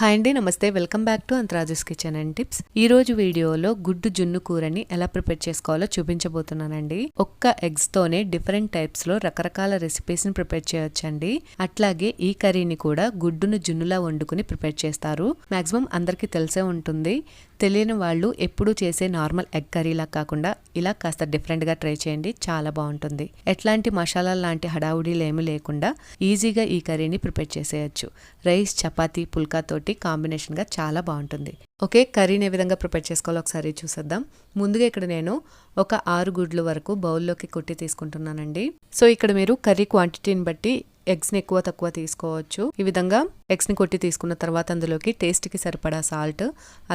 Hi అండి నమస్తే. Welcome back to Antaraju's kitchen and tips. ఈ రోజు వీడియోలో గుడ్డు జున్ను కూరని ఎలా ప్రిపేర్ చేసుకోవాలో చూపించబోతున్నానండి. ఒక్క ఎగ్స్ తోనే డిఫరెంట్ టైప్స్లో రకరకాల రెసిపీస్ని ప్రిపేర్ చేయొచ్చండి. అట్లాగే ఈ కర్రీని కూడా గుడ్డును జున్నులా వండుకుని ప్రిపేర్ చేస్తారు. మాక్సిమం అందరికీ తెలిసే ఉంటుంది. తెలియని వాళ్ళు ఎప్పుడూ చేసే నార్మల్ ఎగ్ కర్రీలా కాకుండా ఇలా కాస్త డిఫరెంట్గా ట్రై చేయండి. చాలా బాగుంటుంది. ఎట్లాంటి మసాలాల లాంటి హడావుడీలు ఏమీ లేకుండా ఈజీగా ఈ కర్రీని ప్రిపేర్ చేసేయచ్చు. రైస్ చపాతీ పుల్కాతోటి కాంబినేషన్గా చాలా బాగుంటుంది. ఓకే కర్రీని ఏ విధంగా ప్రిపేర్ చేసుకోవాలో ఒకసారి చూసేద్దాం. ముందుగా ఇక్కడ నేను ఒక ఆరు గుడ్లు వరకు బౌల్లోకి కొట్టి తీసుకుంటున్నానండి. సో ఇక్కడ మీరు కర్రీ క్వాంటిటీని బట్టి ఎగ్స్ని ఎక్కువ తక్కువ తీసుకోవచ్చు. ఈ విధంగా ఎగ్స్ని కొట్టి తీసుకున్న తర్వాత అందులోకి టేస్ట్కి సరిపడా సాల్ట్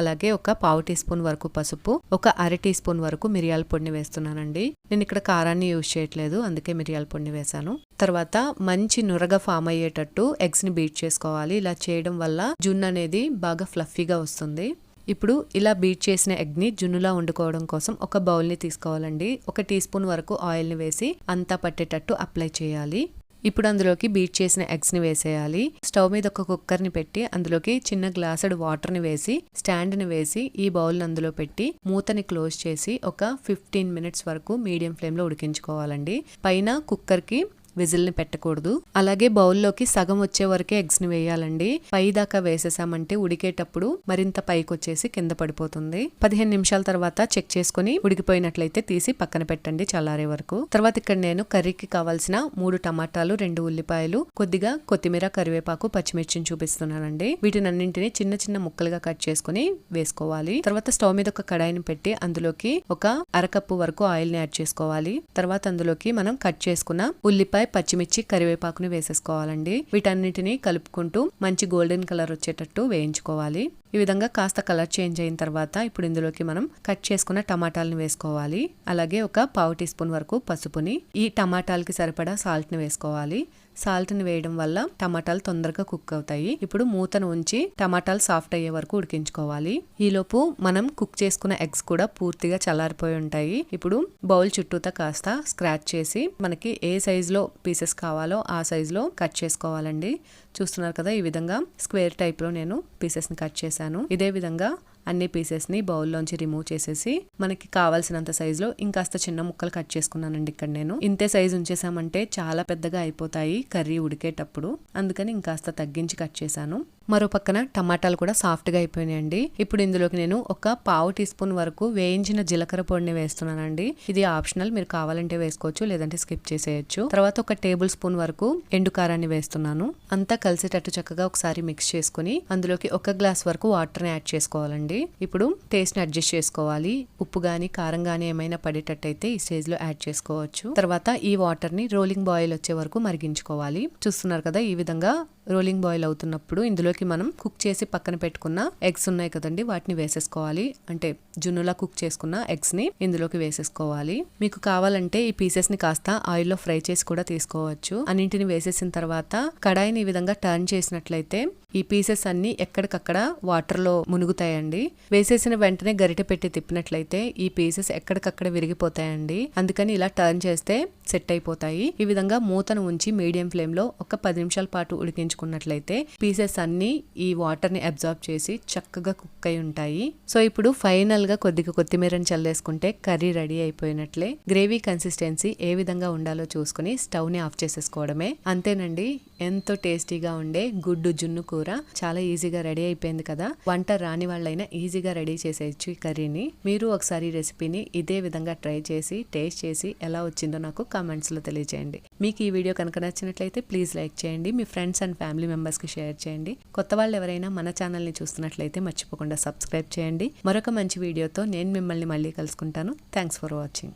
అలాగే ఒక పావు టీ స్పూన్ వరకు పసుపు ఒక అర టీ స్పూన్ వరకు మిరియాల పొడిని వేస్తున్నానండి. నేను ఇక్కడ కారాన్ని యూజ్ చేయట్లేదు అందుకే మిరియాల పొడిని వేశాను. తర్వాత మంచి నురగ ఫామ్ అయ్యేటట్టు ఎగ్స్ని బీట్ చేసుకోవాలి. ఇలా చేయడం వల్ల జున్ను అనేది బాగా ఫ్లఫీగా వస్తుంది. ఇప్పుడు ఇలా బీట్ చేసిన ఎగ్ని జున్నులా వండుకోవడం కోసం ఒక బౌల్ని తీసుకోవాలండి. ఒక టీ స్పూన్ వరకు ఆయిల్ని వేసి అంతా పట్టేటట్టు అప్లై చేయాలి. ఇప్పుడు అందులోకి బీట్ చేసిన ఎగ్స్ని వేసేయాలి. స్టవ్ మీద ఒక కుక్కర్ని పెట్టి అందులోకి చిన్న గ్లాసెడ్ వాటర్ని వేసి స్టాండ్ని వేసి ఈ బౌల్ అందులో పెట్టి మూతని క్లోజ్ చేసి ఒక ఫిఫ్టీన్ మినిట్స్ వరకు మీడియం ఫ్లేమ్లో ఉడికించుకోవాలండి. పైన కుక్కర్కి విజిల్ని పెట్టకూడదు. అలాగే బౌల్లోకి సగం వచ్చే వరకే ఎగ్స్ని వేయాలండి. పై దాకా వేసేసామంటే ఉడికేటప్పుడు మరింత పైకి వచ్చేసి కింద పడిపోతుంది. పదిహేను నిమిషాల తర్వాత చెక్ చేసుకుని ఉడికిపోయినట్లయితే తీసి పక్కన పెట్టండి చల్లారే వరకు. తర్వాత ఇక్కడ నేను కర్రీకి కావాల్సిన మూడు టమాటాలు రెండు ఉల్లిపాయలు కొద్దిగా కొత్తిమీర కరివేపాకు పచ్చిమిర్చిని చూపిస్తున్నానండి. వీటిని అన్నింటిని చిన్న చిన్న ముక్కలుగా కట్ చేసుకుని వేసుకోవాలి. తర్వాత స్టవ్ మీద ఒక కడాయిని పెట్టి అందులోకి ఒక అరకప్పు వరకు ఆయిల్ని యాడ్ చేసుకోవాలి. తర్వాత అందులోకి మనం కట్ చేసుకున్న ఉల్లిపాయ పచ్చిమిర్చి కరివేపాకుని వేసేసుకోవాలండి. వీటన్నిటిని కలుపుకుంటూ మంచి గోల్డెన్ కలర్ వచ్చేటట్టు వేయించుకోవాలి. ఈ విధంగా కాస్త కలర్ చేంజ్ అయిన తర్వాత ఇప్పుడు ఇందులోకి మనం కట్ చేసుకున్న టమాటాలను వేసుకోవాలి. అలాగే ఒక పావు టీ స్పూన్ వరకు పసుపుని ఈ టమాటాలకి సరిపడా సాల్ట్ని వేసుకోవాలి. సాల్ట్ని వేయడం వల్ల టమాటాలు తొందరగా కుక్ అవుతాయి. ఇప్పుడు మూతను ఉంచి టమాటాలు సాఫ్ట్ అయ్యే వరకు ఉడికించుకోవాలి. ఈలోపు మనం కుక్ చేసుకున్న ఎగ్స్ కూడా పూర్తిగా చల్లారిపోయి ఉంటాయి. ఇప్పుడు బౌల్ చుట్టూతా కాస్త స్క్రాచ్ చేసి మనకి ఏ సైజ్లో పీసెస్ కావాలో ఆ సైజ్లో కట్ చేసుకోవాలండి. చూస్తున్నారు కదా ఈ విధంగా స్క్వేర్ టైప్లో నేను పీసెస్ని కట్ చేశాను. ఇదే విధంగా అన్ని పీసెస్ని బౌల్లోంచి రిమూవ్ చేసేసి మనకి కావాల్సినంత సైజులో ఇంకాస్త చిన్న ముక్కలు కట్ చేసుకున్నానండి ఇక్కడ నేను. ఇంతే సైజు ఉంచేసామంటే చాలా పెద్దగా అయిపోతాయి కర్రీ ఉడికేటప్పుడు. అందుకని ఇంకాస్త తగ్గించి కట్ చేశాను. మరో పక్కన టమాటాలు కూడా సాఫ్ట్గా అయిపోయినాయండి. ఇప్పుడు ఇందులోకి నేను ఒక పావు టీ స్పూన్ వరకు వేయించిన జీలకర్ర పొడిని వేస్తున్నానండి. ఇది ఆప్షనల్ మీరు కావాలంటే వేసుకోవచ్చు లేదంటే స్కిప్ చేసేయచ్చు. తర్వాత ఒక టేబుల్ స్పూన్ వరకు ఎండు కారాన్ని వేస్తున్నాను. అంతా కలిసేటట్టు చక్కగా ఒకసారి మిక్స్ చేసుకుని అందులోకి ఒక గ్లాస్ వరకు వాటర్ని యాడ్ చేసుకోవాలండి. ఇప్పుడు టేస్ట్ని అడ్జస్ట్ చేసుకోవాలి. ఉప్పు కానీ కారం కానీ ఏమైనా పడేటట్టయితే ఈ స్టేజ్లో యాడ్ చేసుకోవచ్చు. తర్వాత ఈ వాటర్ని రోలింగ్ బాయిల్ వచ్చే వరకు మరిగించుకోవాలి. చూస్తున్నారు కదా ఈ విధంగా రోలింగ్ బాయిల్ అవుతున్నప్పుడు ఇందులోకి మనం కుక్ చేసి పక్కన పెట్టుకున్న ఎగ్స్ ఉన్నాయి కదండి వాటిని వేసేసుకోవాలి. అంటే జున్నులా కుక్ చేసుకున్న ఎగ్స్ని ఇందులోకి వేసేసుకోవాలి. మీకు కావాలంటే ఈ పీసెస్ని కాస్త ఆయిల్లో ఫ్రై చేసి కూడా తీసుకోవచ్చు. అన్నింటిని వేసేసిన తర్వాత కడాయిని ఈ విధంగా టర్న్ చేసినట్లయితే ఈ పీసెస్ అన్ని ఎక్కడికక్కడ వాటర్లో మునుగుతాయండి. వేసేసిన వెంటనే గరిట పెట్టి తిప్పినట్లయితే ఈ పీసెస్ ఎక్కడికక్కడ విరిగిపోతాయండి. అందుకని ఇలా టర్న్ చేస్తే సెట్ అయిపోతాయి. ఈ విధంగా మూతను ఉంచి మీడియం ఫ్లేమ్లో ఒక పది నిమిషాల పాటు ఉడికించుకున్నట్లయితే పీసెస్ అన్ని ఈ వాటర్ని అబ్జార్బ్ చేసి చక్కగా కుక్ అయి ఉంటాయి. సో ఇప్పుడు ఫైనల్గా కొద్దిగా కొత్తిమీరని చల్లేసుకుంటే కర్రీ రెడీ అయిపోయినట్లే. గ్రేవీ కన్సిస్టెన్సీ ఏ విధంగా ఉండాలో చూసుకుని స్టవ్ని ఆఫ్ చేసేసుకోవడమే. అంతేనండి. ఎంతో టేస్టీగా ఉండే గుడ్డు జున్ను కూర. చాలా ఈజీగా రెడీ అయిపోయింది కదా. వంట రాని వాళ్ళైనా ఈజీగా రెడీ చేసేయచ్చు ఈ కర్రీని. మీరు ఒకసారి రెసిపీని ఇదే విధంగా ట్రై చేసి టేస్ట్ చేసి ఎలా వచ్చిందో నాకు కామెంట్స్లో తెలియజేయండి. మీకు ఈ వీడియో కనుక నచ్చినట్లయితే ప్లీజ్ లైక్ చేయండి. మీ ఫ్రెండ్స్ అండ్ ఫ్యామిలీ మెంబర్స్కి షేర్ చేయండి. కొత్త వాళ్ళు ఎవరైనా మన ఛానల్ని చూస్తున్నట్లయితే మర్చిపోకుండా సబ్స్క్రైబ్ చేయండి. మరొక మంచి వీడియోతో నేను మిమ్మల్ని మళ్ళీ కలుసుకుంటాను. Thanks for watching.